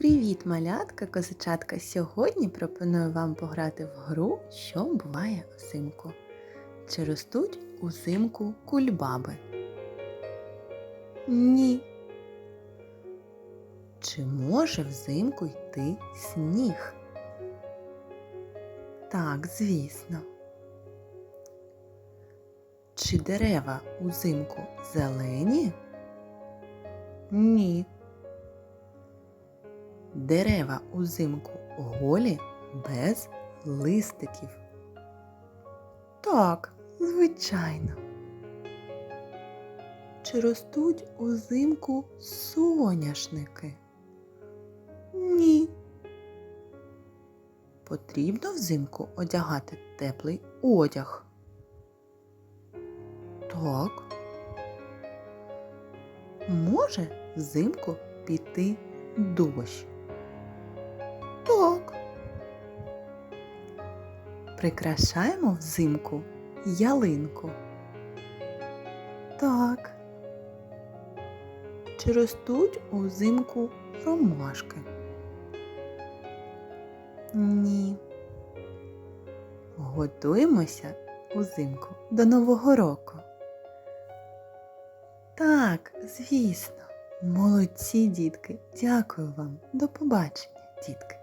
Привіт, малятка, козачатка! Сьогодні пропоную вам пограти в гру, що буває взимку. Чи ростуть узимку кульбаби? Ні. Чи може взимку йти сніг? Так, звісно. Чи дерева узимку зелені? Ні. Дерева узимку голі без листиків. Так, звичайно. Чи ростуть узимку соняшники? Ні. Потрібно взимку одягати теплий одяг. Так. Може взимку піти дощ? Так. Прикрашаємо взимку ялинку. Так. Чи ростуть узимку ромашки? Ні. Готуємося узимку до Нового року. Так, звісно. Молодці, дітки. Дякую вам. До побачення, дітки.